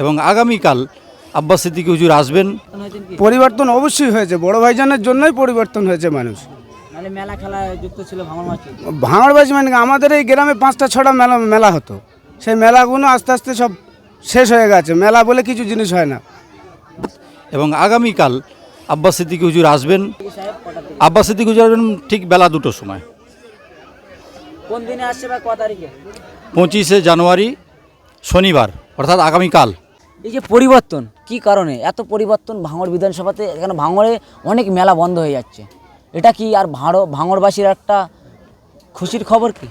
এবং আগামীকাল আব্বাস সিদ্দিকী হুজুর আসবেন। পরিবর্তন অবশ্যই হয়েছে বড় ভাইজানের জন্যই পরিবর্তন হয়েছে মানুষ। নাহলে মেলা খেলা যুক্ত ছিল ভাঙড়বাজি মানে আমাদের এই গ্রামে পাঁচটা ছটা মেলা মেলা হতো। সেই মেলাগুলো আস্তে আস্তে সব শেষ হয়ে গেছে। মেলা বলে কিছু জিনিস হয় না। এবং আগামীকাল আব্বাস সিদ্দিকী হুজুর আসবেন। আব্বাস সিদ্দিকী হুজুর আসবেন ঠিক বেলা দুটোর সময়। কোন দিনে আসছে বা ক তারিখে? পঁচিশে জানুয়ারি শনিবার অর্থাৎ আগামীকাল। এই যে পরিবর্তন কি কারণে? এত পরিবর্তন ভাঙড় বিধানসভাতে এখানে ভাঙড়ে অনেক মেলা বন্ধ হয়ে যাচ্ছে। এটা কি আর ভাঁড় ভাঙড়বাসীর একটা খুশির খবর কি?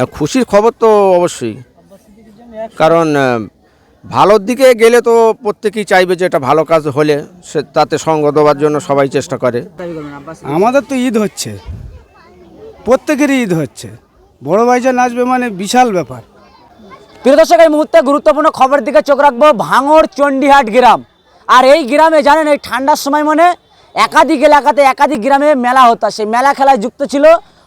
আর খুশির খবর তো অবশ্যই। কারণ ভালোর দিকে গেলে তো প্রত্যেকেই চাইবে যে এটা ভালো কাজ হলে সে তাতে সঙ্গ দেওয়ার জন্য সবাই চেষ্টা করে। আমাদের তো ঈদ হচ্ছে। প্রত্যেকেরই ঈদ হচ্ছে। বড় ভাইজান আসবে মানে বিশাল ব্যাপার। প্রিয় দর্শক, এই মুহূর্তে গুরুত্বপূর্ণ খবরের দিকে চোখ রাখব, ভাঙড় চণ্ডীহাট গ্রাম। আর এই গ্রামে জানেন, এই ঠান্ডার সময় মানে একাধিক এলাকাতে একাধিক গ্রামে মেলা হতো। সেই মেলা খেলায় যুক্ত ছিল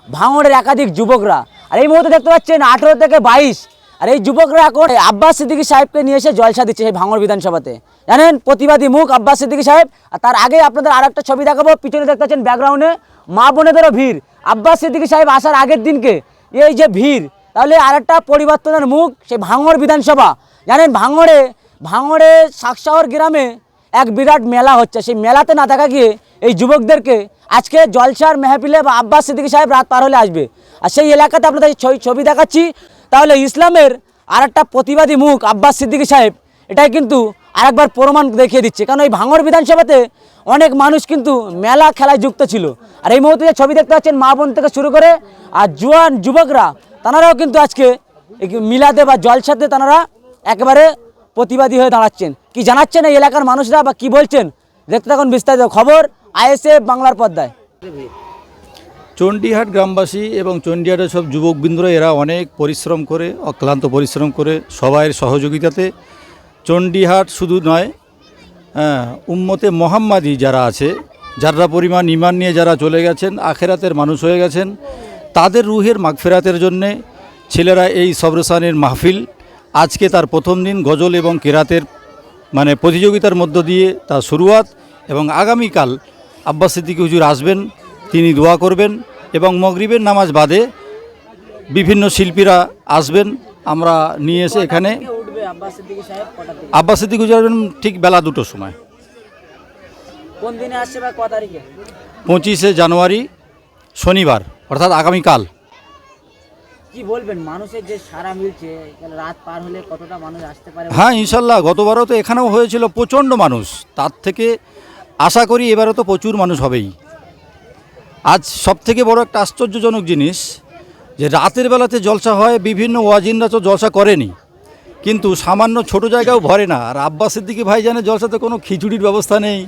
ভাঙড়ের একাধিক যুবকরা। আর এই মুহূর্তে দেখতে পাচ্ছেন, আঠেরো থেকে বাইশ। আর এই যুবকরা এখন আব্বাস সিদ্দিকী সাহেবকে নিয়ে এসে জলসা দিচ্ছে সেই ভাঙড় বিধানসভাতে। জানেন, প্রতিবাদী মুখ আব্বাস সিদ্দিকী সাহেব। আর তার আগে আপনাদের আর একটা ছবি দেখাবো, পিছনে দেখতে পাচ্ছেন ব্যাকগ্রাউন্ডে মা বোনেদেরও ভিড়। আব্বাস সিদ্দিকী সাহেব আসার আগের দিনকে, এই যে ভিড় তাহলে আরেকটা পরিবর্তনের মুখ সেই ভাঙড় বিধানসভা। জানেন, ভাঙড়ে ভাঙড়ে শাকশহর গ্রামে এক বিরাট মেলা হচ্ছে। সেই মেলাতে না দেখা গিয়ে এই যুবকদেরকে আজকে জলসার মেহফিলে বা আব্বাস সিদ্দিকী সাহেব রাত পার হলে আসবে। আর সেই এলাকাতে আপনাদের ছবি ছবি দেখাচ্ছি। তাহলে ইসলামের আর একটা প্রতিবাদী মুখ আব্বাস সিদ্দিকী সাহেব, এটাই কিন্তু আরেকবার প্রমাণ দেখিয়ে দিচ্ছে। কারণ এই ভাঙড় বিধানসভাতে অনেক মানুষ কিন্তু মেলা খেলায় যুক্ত ছিল। আর এই মুহূর্তে ছবি দেখতে পাচ্ছেন মা বোন থেকে শুরু করে, আর জুয়ান যুবকরা তানারাও কিন্তু আজকে মিলাদে বা জলসাতে তানারা একেবারে প্রতিবাদী হয়ে দাঁড়াচ্ছেন। কি জানাচ্ছেন এই এলাকার মানুষরা বা কি বলছেন? দেখতে থাকুন বিস্তারিত খবর আইএসএফ বাংলার পর্দায়। চণ্ডীহাট গ্রামবাসী এবং চণ্ডীহাটের সব যুবকবৃন্দরা এরা অনেক পরিশ্রম করে অক্লান্ত পরিশ্রম করে সবাইয়ের সহযোগিতাতে চণ্ডীহাট শুধু নয় হ্যাঁ, উম্মতে মোহাম্মাদি যারা আছে যারা পরিমাণ ইমান নিয়ে যারা চলে গেছেন আখেরাতের মানুষ হয়ে গেছেন তাদের রুহের মাগফেরাতের জন্যে ছেলেরা এই সবরসানের মাহফিল আজকে তার প্রথম দিন গজল এবং কেরাতের মানে প্রতিযোগিতার মধ্য দিয়ে তার শুরুয়াত এবং আগামীকাল আব্বাস সিদ্দিকী হুজুর আসবেন তিনি দোয়া করবেন এবং মগরিবের নামাজ বাদে বিভিন্ন শিল্পীরা আসবেন। আমরা নিয়ে এসে এখানে আব্বাস সিদ্দিকী আব্বাস হুজুর আসবেন ঠিক বেলা দুটোর সময়। কোন দিনে আসছে বা ক তারিখে? পঁচিশে জানুয়ারি শনিবার। অর্থাৎ আগামীকাল। কি বলবেন? মানুষের যে সারা মিলছে রাত পার হলে কতটা মানুষ আসতে পারে? হ্যাঁ ইনশাল্লাহ গতবারও তো এখানেও হয়েছিল প্রচণ্ড মানুষ। তার থেকে আশা করি এবারও তো প্রচুর মানুষ হবেই। আজ সব থেকে বড় একটা আশ্চর্যজনক জিনিস যে রাতের বেলাতে জলসা হয় বিভিন্ন ওয়াজিনরা তো জলসা করেনি। কিন্তু সামান্য ছোট জায়গাও ভরে না। আর আব্বাসের দিকে ভাই জানে জলসাতে কোনো খিচুড়ির ব্যবস্থা নেই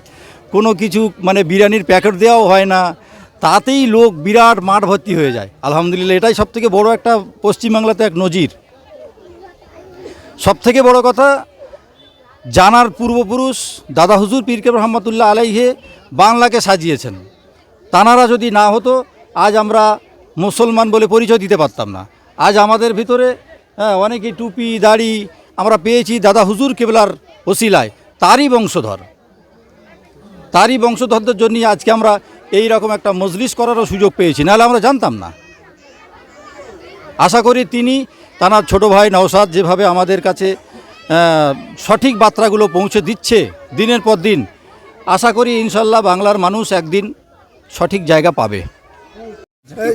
কোনো কিছু মানে বিরিয়ানির প্যাকেট দেওয়াও হয় না। তাতেই লোক বিরাট মাঠ ভর্তি হয়ে যায়। আলহামদুলিল্লাহ এটাই সব থেকে বড় একটা পশ্চিমবাংলাতে এক নজির। সব থেকে বড় কথা জানার পূর্বপুরুষ দাদা হুজুর পীর কেবর রহমতুল্লাহ আলাইহে বাংলাকে সাজিয়েছেন। তানারা যদি না হতো আজ আমরা মুসলমান বলে পরিচয় দিতে পারতাম না। আজ আমাদের ভিতরে হ্যাঁ, অনেকেই টুপি দাড়ি আমরা পেয়েছি দাদা হুজুর কেবলার ওসিলায়। তারই বংশধর। তারই বংশধরদের জন্যই আজকে আমরা এই রকম একটা মজলিস করারও সুযোগ পেয়েছি। নাহলে আমরা জানতাম না। আশা করি তিনি তানার ছোট ভাই নওসাদ যেভাবে আমাদের কাছে সঠিক বার্তাগুলো পৌঁছে দিচ্ছে দিনের পর দিন, আশা করি ইনশাল্লাহ বাংলার মানুষ একদিন সঠিক জায়গা পাবে।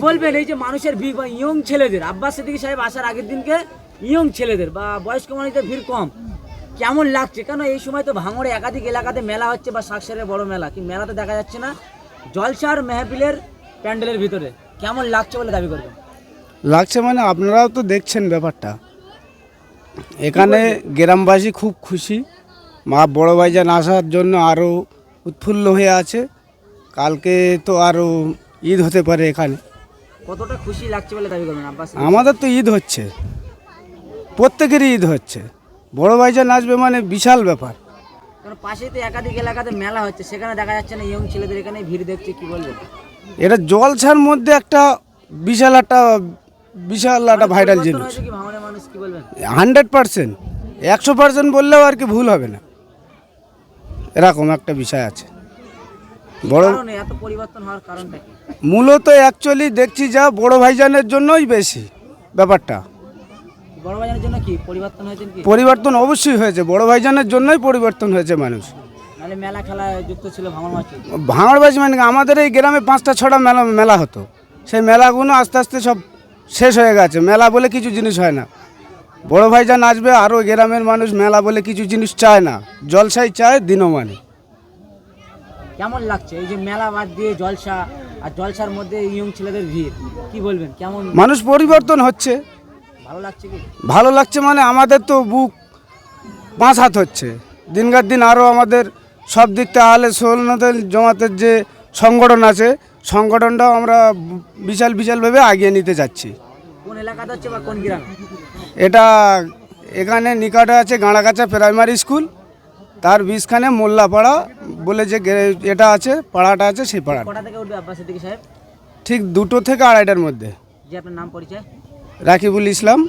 বলবেন? এই যে মানুষের ভিড় বা ইয়ং ছেলেদের, আব্বাস সিদ্দিকী সাহেব আসার আগের দিনকে ইয়ং ছেলেদের বা বয়স্ক মানুষদের ভিড় কম। কেমন লাগছে? কেন এই সময় তো ভাঙড়ে একাধিক এলাকাতে মেলা হচ্ছে বা শাকসারের বড় মেলা, কি মেলাতে দেখা যাচ্ছে না? জলসার মেহফিলের প্যান্ডেলের ভিতরে। কেমন লাগছে বলে দাবি করবেন? লাগছে মানে আপনারাও তো দেখছেন ব্যাপারটা। এখানে গ্রামবাসী খুব খুশি। মা বড় ভাইজান আসার জন্য আরও উৎফুল্ল হয়ে আছে। কালকে তো আরও ঈদ হতে পারে এখানে। কতটা খুশি লাগছে বলে দাবি করবেন আব্বাস? আমাদের তো ঈদ হচ্ছে। প্রত্যেকেরই ঈদ হচ্ছে। বড় ভাইজান আসবে মানে বিশাল ব্যাপার। কারণ পাশেই তো একাধিক এলাকাতে মেলা হচ্ছে সেখানে দেখা যাচ্ছে না ইয়ং ছেলেদের এখানে ভিড় দেখছে কি বলবেন এটা জলছার মধ্যে একটা বিশাল একটা বিশাল একটা ভাইরাল জিনিস। কি বলবেন? Hundred percent. একশো পার্সেন্ট বললেও আর কি ভুল হবে না। এরকম একটা বিষয় আছে। বড় এত পরিবর্তন হওয়ার কারণটা মূলত অ্যাকচুয়ালি দেখছি যা বড় ভাইজানের জন্যই বেশি ব্যাপারটা। বড় বাজারের জন্য কি পরিবর্তন হয়েছে কি পরিবর্তন অবশ্যই হয়েছে বড় ভাইজানের জন্যই পরিবর্তন হয়েছে মানুষ। নাহলে মেলা খেলায় যুক্ত ছিল ভাঙর ভাঙড়বাজি মানে আমাদের এই গ্রামে পাঁচটা ছটা মেলা মেলা হতো। সেই মেলাগুলো আস্তে আস্তে সব শেষ হয়ে গেছে। মেলা বলে কিছু জিনিস হয় না। বড় ভাইজান আসবে আরও গ্রামের মানুষ মেলা বলে কিছু জিনিস চায় না। জলসাই চায় দিনমানে। কেমন লাগছে? এই যে মেলা বাদ দিয়ে জলসা আর জলসার মধ্যে ইয়ং ছেলেদের ভিড় কি বলবেন? কেমন? মানুষ পরিবর্তন হচ্ছে। ভালো লাগছে মানে আমাদের তো বুক পাঁচ হাত হচ্ছে। দিনকার দিন আরও আমাদের সব দিক থেকে আহলে সোলনাথের জমাতের যে সংগঠন আছে সংগঠনটাও আমরা বিশাল বিশালভাবে আগিয়ে নিতে যাচ্ছি। কোন এলাকাতে হচ্ছে বা কোন গ্রামে? এটা এখানে নিকটে আছে গাঁড়াগাছা প্রাইমারি স্কুল। তার বিশখানে মোল্লাপাড়া বলে যে এটা আছে পাড়াটা আছে সেই পাড়াটা। ঠিক দুটো থেকে আড়াইটার মধ্যে। আপনার নাম পরিচয়? রাকিবুল ইসলাম।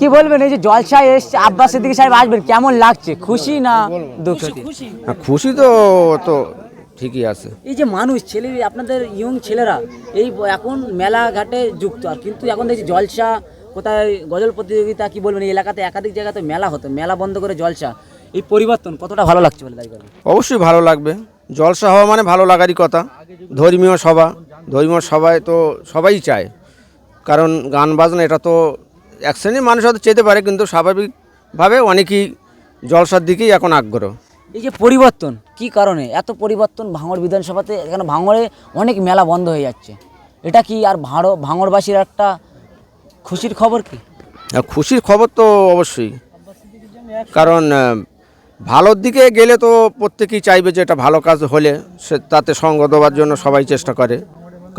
কি বলবেন এই যে জলসায় এসছে আব্বাস সিদ্দিকী সাহেব আসবেন কেমন লাগছে? খুশি না দুঃখ খুশি তো তো ঠিকই আছে। এই যে মানুষ ছেলে আপনাদের ইয়ং ছেলেরা এই এখন মেলা ঘাটে যুক্ত আর কিন্তু এখন দেখছি জলসা কোথায় গজল প্রতিযোগিতা কি বলবেন এই এলাকাতে একাধিক জায়গাতে মেলা হতো মেলা বন্ধ করে জলসা। এই পরিবর্তন কতটা ভালো লাগছে বলে অবশ্যই ভালো লাগবে। জলসা হওয়া মানে ভালো লাগারই কথা। ধর্মীয় সভা ধর্মীয় সভায় তো সবাই চায়। কারণ গান বাজনা এটা তো এক শ্রেণির মানুষ হয়তো চেতে পারে কিন্তু স্বাভাবিকভাবে অনেকেই জলসার দিকেই এখন আগ্রহ। এই যে পরিবর্তন কি কারণে? এত পরিবর্তন ভাঙড় বিধানসভাতে এখানে ভাঙড়ে অনেক মেলা বন্ধ হয়ে যাচ্ছে। এটা কি আর ভাড়ো ভাঙড়বাসীর একটা খুশির খবর কি? খুশির খবর তো অবশ্যই। কারণ ভালোর দিকে গেলে তো প্রত্যেকেই চাইবে যে এটা ভালো কাজ হলে সে তাতে সঙ্গ দেওয়ার জন্য সবাই চেষ্টা করে।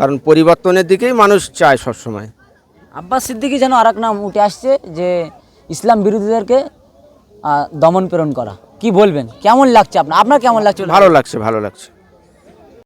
কারণ পরিবর্তনের দিকেই মানুষ চায় সবসময়। আব্বাস সিদ্দিকি যেন আর নাম উঠে আসছে যে ইসলাম বিরোধীদেরকে দমন প্রেরণ করা। কি বলবেন? কেমন লাগছে আপনার? আপনার কেমন লাগছে? ভালো লাগছে ভালো লাগছে।